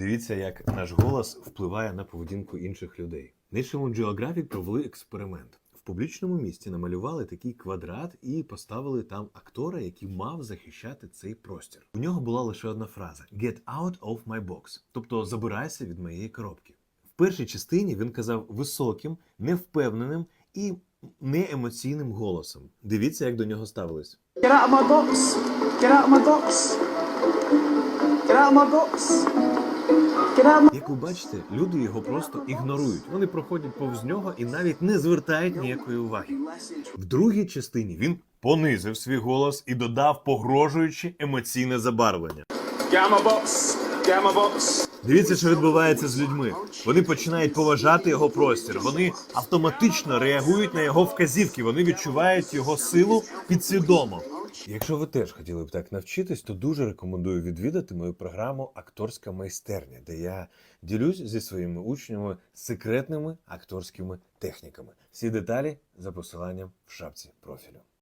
Дивіться, як наш голос впливає на поведінку інших людей. National Geographic провели експеримент. В публічному місті намалювали такий квадрат і поставили там актора, який мав захищати цей простір. У нього була лише одна фраза: Get out of my box, тобто забирайся від моєї коробки. В першій частині він казав високим, невпевненим і неемоційним голосом. Дивіться, як до нього ставились. Get out of my box. Get out of my box. Get out of my box. Як ви бачите, люди його просто ігнорують. Вони проходять повз нього і навіть не звертають ніякої уваги. В другій частині він понизив свій голос і додав погрожуючи емоційне забарвлення. My box. Дивіться, що відбувається з людьми. Вони починають поважати його простір. Вони автоматично реагують на його вказівки. Вони відчувають його силу підсвідомо. Якщо ви теж хотіли б так навчитись, то дуже рекомендую відвідати мою програму Акторська майстерня, де я ділюсь зі своїми учнями секретними акторськими техніками. Всі деталі за посиланням в шапці профілю.